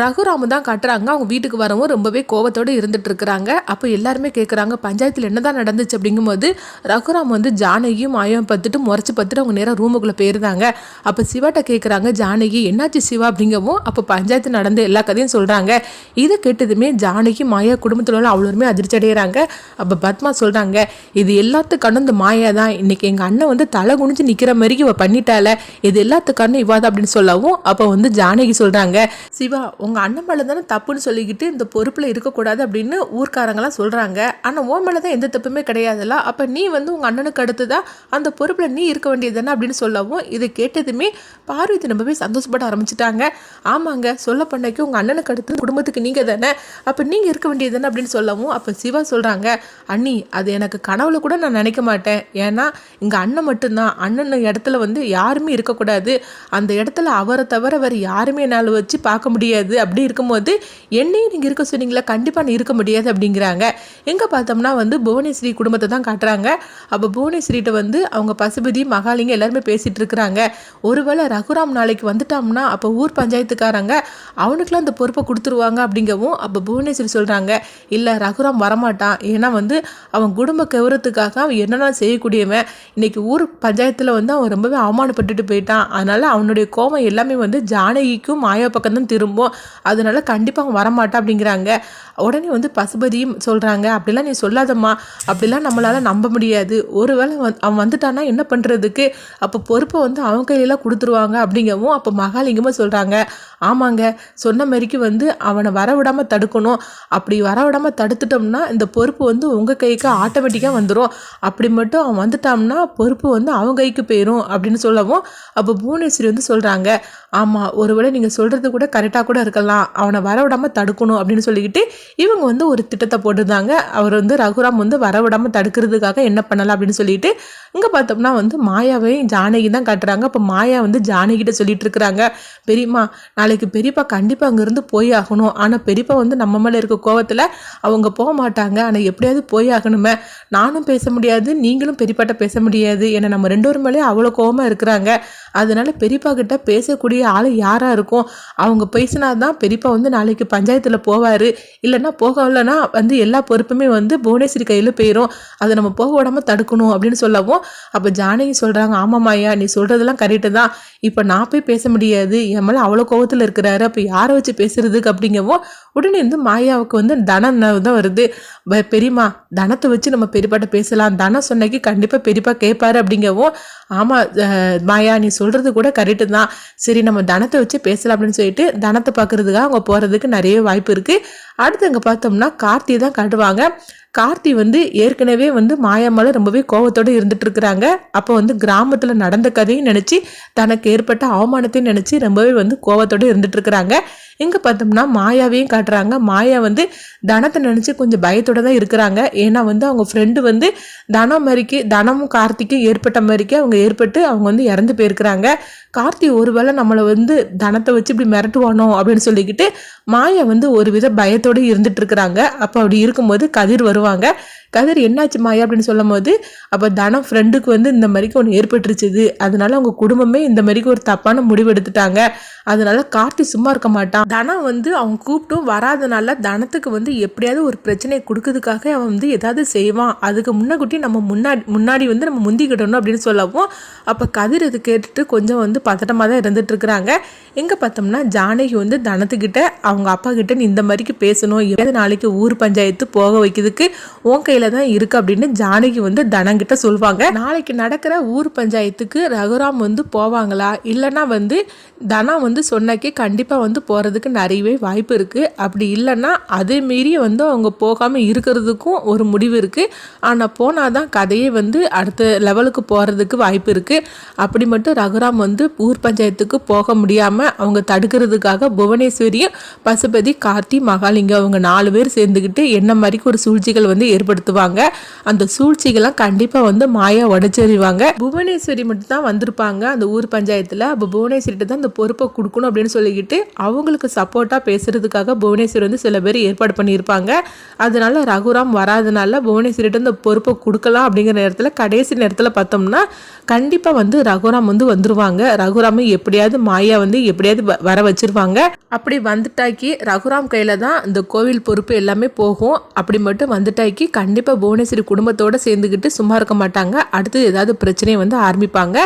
ரகுராமு தான் காட்டுறாங்க. அவங்க வீட்டுக்கு வரவும் ரொம்பவே கோவத்தோடு இருந்துட்டு இருக்கிறாங்க அப்போ எல்லாருமே கேட்குறாங்க பஞ்சாயத்தில் என்ன தான் நடந்துச்சு? அப்படிங்கும்போது ரகுராம் வந்து ஜானகியும் மாயாவும் பார்த்துட்டு முறைச்சி பார்த்துட்டு அவங்க நேராக ரூமுக்குள்ளே போயிருந்தாங்க. அப்போ சிவாட்ட கேட்குறாங்க ஜானகி என்னாச்சு சிவா? அப்படிங்கவும் அப்போ பஞ்சாயத்து நடந்த எல்லா கதையும் சொல்கிறாங்க இதை கேட்டதுமே ஜானகி மாயா குடும்பத்தில் உள்ள அவ்வளோருமே அதிர்ச்சி அடைகிறாங்க அப்போ பத்மா சொல்கிறாங்க இது எல்லாத்துக்கான இந்த மாயா தான். இன்றைக்கி எங்கள் அண்ணன் வந்து தலை குனிஞ்சு நிற்கிற மாதிரி இவ பண்ணிட்டால இது எல்லாத்துக்கான இவாதான் அப்படின்னு சொல்லவும் அப்போ வந்து ஜானகி சொல்கிறாங்க சிவா உங்கள் அண்ணன் மேலே தானே தப்புன்னு சொல்லிக்கிட்டு இந்த பொறுப்பில் இருக்கக்கூடாது அப்படின்னு ஊர்க்காரங்களாம் சொல்கிறாங்க ஆனால் உன் மேலே தான் எந்த தப்புமே கிடையாதுல்ல? அப்போ நீ வந்து உங்கள் அண்ணனுக்கு அடுத்து தான் அந்த பொறுப்பில் நீ இருக்க வேண்டியது தானே அப்படின்னு சொல்லவும் இதை கேட்டதுமே பார்வதி ரொம்பவே சந்தோஷப்பட ஆரம்பிச்சிட்டாங்க. ஆமாங்க சொல்ல பண்ணைக்கு உங்கள் அண்ணனுக்கு அடுத்து குடும்பத்துக்கு நீங்கள் தானே? அப்போ நீங்கள் இருக்க வேண்டியது தானே அப்படின்னு சொல்லவும் அப்போ சிவா சொல்கிறாங்க அண்ணி அது எனக்கு கனவுல கூட நான் நினைக்க மாட்டேன். ஏன்னா இங்கே அண்ணன் மட்டும்தான். அண்ணன் இடத்துல வந்து யாருமே இருக்கக்கூடாது. அந்த இடத்துல அவரை தவிர வேறு யாருமே என்னால் வச்சு பார்க்க முடியாது. அப்படி இருக்கும்போது என்னையும் நீங்கள் இருக்க சொன்னீங்களா? கண்டிப்பாக நான் இருக்க முடியாது அப்படிங்கிறாங்க. எங்கே பார்த்தோம்னா வந்து புவனேஸ்வரி குடும்பத்தை தான் காட்டுறாங்க. அப்போ புவனேஸ்வரிகிட்ட வந்து அவங்க பசுபதி மகாலிங்க எல்லாருமே பேசிகிட்டு இருக்கிறாங்க. ஒருவேளை ரகுராம் நாளைக்கு வந்துட்டோம்னா அப்போ ஊர் பஞ்சாயத்துக்காரங்க அவனுக்குலாம் அந்த பொறுப்பை கொடுத்துருவாங்க அப்படிங்கவும் அப்போ புவனேஸ்வரி சொல்கிறாங்க இல்லை ரகுராம் வரமாட்டான். ஏன்னா வந்து அவன் குடும்ப கௌரவத்துக்காக அவன் என்னென்ன செய்யக்கூடியவன். இன்னைக்கு ஊர் பஞ்சாயத்தில் வந்து அவன் ரொம்பவே அவமானப்பட்டுட்டு போயிட்டான். அதனால் அவனுடைய கோபம் எல்லாமே வந்து ஜானகிக்கும் மாயா பக்கம் தான் திரும்பும். அதனால கண்டிப்பாக அவன் வரமாட்டான் அப்படிங்கிறாங்க. உடனே வந்து பசுபதியும் சொல்கிறாங்க அப்படிலாம் நீ சொல்லாதம்மா. அப்படிலாம் நம்மளால் நம்ப முடியாது. ஒருவேளை வந் அவன் வந்துட்டானா என்ன பண்ணுறதுக்கு அப்போ பொறுப்பை வந்து அவன் கையிலலாம் கொடுத்துருவாங்க அப்படிங்கவும் அப்போ மகாலிங்கமாக சொல்கிறாங்க ஆமாங்க. சொன்ன மாதிரிக்கு வந்து அவனை வரவிடாமல் தடுக்கணும். அப்படி வரவிடாமல் தடுத்துட்டோம்னா இந்த பொறுப்பு வந்து உங்கள் கைக்கு ஆட்டோமேட்டிக்காக வந்துடும் அப்படி மட்டும் அவன் வந்துட்டான்னா பொறுப்பு வந்து அவன் கைக்கு போயிடும் அப்படின்னு சொல்லவும் அப்போ புவனேஸ்வரி வந்து சொல்கிறாங்க ஆமாம் ஒருவேளை நீங்கள் சொல்கிறது கூட கரெக்டாக கூட இருக்கலாம் அவனை வரவிடாமல் தடுக்கணும் அப்படின்னு சொல்லிக்கிட்டு இவங்க வந்து ஒரு திட்டத்தை போட்டிருந்தாங்க. அவர் வந்து ரகுராம் வந்து வரவிடாமல் தடுக்கிறதுக்காக என்ன பண்ணலாம் அப்படின்னு சொல்லிட்டு இங்கே பார்த்தோம்னா வந்து மாயாவையும் ஜானகி தான் காட்டுறாங்க. அப்போ மாயா வந்து ஜானகிட்ட சொல்லிட்டு இருக்கிறாங்க பெரியம்மா நாளைக்கு பெரியப்பா கண்டிப்பாக அங்கேருந்து போய் ஆகணும். ஆனால் பெரியப்பா வந்து நம்ம மேலே இருக்க கோவத்தில் அவங்க போக மாட்டாங்க. ஆனால் எப்படியாவது போய் ஆகணுமே. நானும் பேச முடியாது நீங்களும் பெரியப்பாட்ட பேச முடியாது. ஏன்னா நம்ம ரெண்டு பேரும் மேலே அவ்வளோ கோவமாக இருக்கிறாங்க. அதனால பெரியப்பா கிட்ட பேசக்கூடிய ஆள் யாராக இருக்கும்? அவங்க பேசினா தான் பெரியப்பா வந்து நாளைக்கு பஞ்சாயத்தில் போவார். இல்லைன்னா போகலைன்னா வந்து எல்லா பொறுப்புமே வந்து புவனேஸ்வரி கையில் போயிடும் அதை நம்ம போக விடாமல் தடுக்கணும் அப்படின்னு சொல்லவும் அப்போ ஜானகி சொல்கிறாங்க ஆமாம்மாய்யா நீ சொல்கிறதெல்லாம் கரெக்டு தான். இப்போ நான் போய் பேச முடியாது. என் மேலே அவ்வளோ கோவத்தில் இருக்கிறாரு. அப்போ யாரை வச்சு பேசுகிறதுக்கு அப்படிங்கவும் உடனே வந்து மாயாவுக்கு வந்து தனம் தான் வருது. பெரியம்மா தனத்தை வச்சு நம்ம பெரியப்பாட்ட பேசலாம். தனம் சொன்னக்கு கண்டிப்பாக பெரியப்பா கேட்பாரு அப்படிங்கவும் ஆமாம் மாயா நீ சொல்கிறது கூட கரெக்டு தான். சரி நம்ம தனத்தை வச்சு பேசலாம் அப்படின்னு சொல்லிட்டு தனத்தை பார்க்குறதுக்காக அவங்க போகிறதுக்கு நிறைய வாய்ப்பு இருக்குது அடுத்து அங்கே பார்த்தோம்னா கார்த்தி தான் காட்டுவாங்க. கார்த்தி வந்து ஏற்கனவே வந்து மாயாமால ரொம்பவே கோவத்தோடு இருந்துட்டு இருக்கிறாங்க. அப்போ வந்து கிராமத்தில் நடந்த கதையும் நினச்சி தனக்கு ஏற்பட்ட அவமானத்தையும் நினச்சி ரொம்பவே வந்து கோவத்தோடு இருந்துட்டு இருக்கிறாங்க. இங்கே பார்த்தோம்னா மாயாவையும் காட்டுறாங்க. மாயா வந்து தனத்தை நினச்சி கொஞ்சம் பயத்தோட தான் இருக்கிறாங்க. ஏன்னா வந்து அவங்க ஃப்ரெண்டு வந்து தனம் மாதிரிக்கு தனமும் கார்த்திக்கும் ஏற்பட்ட மாதிரிக்கு அவங்க ஏற்பட்டு அவங்க வந்து இறந்து போயிருக்கிறாங்க. கார்த்தி ஒருவேளை நம்மளை வந்து தனத்தை வச்சு இப்படி மிரட்டுவானோ அப்படின்னு சொல்லிக்கிட்டு மாயா வந்து ஒரு வித பயத்தோடு இருந்துட்டு இருக்கிறாங்க. அப்போ அப்படி இருக்கும்போது கதிர் வரும் வருவாங்க கதிர் என்னாச்சு மாயா? அப்படின்னு சொல்லும் போது அப்போ தனம் ஃப்ரெண்டுக்கு வந்து இந்த மாதிரிக்கு ஒன்று ஏற்பட்டுருச்சுது அதனால அவங்க குடும்பமே இந்த மாதிரிக்கு ஒரு தப்பான முடிவு எடுத்துட்டாங்க. அதனால கார்த்தி சும்மா இருக்க மாட்டான். தனம் வந்து அவங்க கூப்பிட்டும் வராதனால தனத்துக்கு வந்து எப்படியாவது ஒரு பிரச்சனையை கொடுக்கறதுக்காக அவன் வந்து ஏதாவது செய்வான். அதுக்கு முன்னக்கூட்டி நம்ம முன்னாடி முன்னாடி வந்து நம்ம முந்திக்கிடணும் அப்படின்னு சொல்லவும் அப்போ கதிர் இது கேட்டுட்டு கொஞ்சம் வந்து பதட்டமாக தான் இருந்துட்டு இருக்கிறாங்க எங்கே பார்த்தோம்னா ஜானகி வந்து தனத்துக்கிட்ட அவங்க அப்பா கிட்ட நீ இந்த மாதிரிக்கு பேசணும். எதாவது நாளைக்கு ஊர் பஞ்சாயத்து போக வைக்கிறதுக்கு உன் கையில் தான் இருக்கு அப்படின்னு ஜானகி வந்து தனங்கிட்ட சொல்லுவாங்க நாளைக்கு நடக்கிற ஊர் பஞ்சாயத்துக்கு ரகுராம் வந்து போவாங்களா? இல்லைன்னா வந்து தனா வந்து சொன்னக்கே கண்டிப்பாக வந்து போகிறதுக்கு நிறையவே வாய்ப்பு இருக்குது அப்படி இல்லைன்னா அதே மீறி வந்து அவங்க போகாமல் இருக்கிறதுக்கும் ஒரு முடிவு இருக்குது ஆனால் போனால் தான் கதையே வந்து அடுத்த லெவலுக்கு போகிறதுக்கு வாய்ப்பு இருக்குது அப்படி மட்டும் ரகுராம் வந்து ஊர் பஞ்சாயத்துக்கு போக முடியாமல் அவங்க தடுக்கிறதுக்காக புவனேஸ்வரியும் பசுபதி கார்த்தி மகாலிங்கம் அவங்க நாலு பேர் சேர்ந்துக்கிட்டு என்ன மாதிரிக்கு ஒரு சூழ்ச்சிகள் சூழ்ச்சிகள் வந்து ஏற்படுத்துவாங்க. அந்த சூழ்ச்சிகள்லாம் கண்டிப்பாக வந்து மாயா உடச்செறிவாங்க. புவனேஸ்வரி மட்டும் தான் வந்திருப்பாங்க. அந்த ஊர் பஞ்சாயத்தில் அப்போ புவனேஸ்வரிட்ட தான் அந்த பொறுப்பை கொடுக்கணும் அப்படின்னு சொல்லிக்கிட்டு அவங்களுக்கு சப்போர்ட்டாக பேசுறதுக்காக புவனேஸ்வரி வந்து சில பேர் ஏற்பாடு பண்ணியிருப்பாங்க. அதனால ரகுராம் வராதனால புவனேஸ்வரிட்ட இந்த பொறுப்பை கொடுக்கலாம் அப்படிங்கிற நேரத்தில் கடைசி நேரத்தில் பார்த்தோம்னா கண்டிப்பாக வந்து ரகுராம் வந்து வந்துருவாங்க. ரகுராமை எப்படியாவது மாயா வந்து எப்படியாவது வர வச்சிருவாங்க. அப்படி வந்துட்டாக்கி ரகுராம் கையில் தான் இந்த கோவில் பொறுப்பு எல்லாமே போகும். அப்படி மட்டும் வந்து வந்துட்டாக்கி கண்டிப்பாக புவனேஸ்வரி குடும்பத்தோட சேர்ந்துக்கிட்டு சும்மா இருக்க மாட்டாங்க. அடுத்து ஏதாவது பிரச்சனையை வந்து ஆரம்பிப்பாங்க.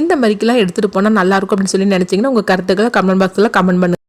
இந்த மாதிரிக்கெல்லாம் எடுத்துகிட்டு போனால் நல்லாயிருக்கும் அப்படின்னு சொல்லி நினச்சிங்கன்னா உங்கள் கருத்துக்களை கமெண்ட் பாக்ஸில் கமெண்ட் பண்ணுங்கள்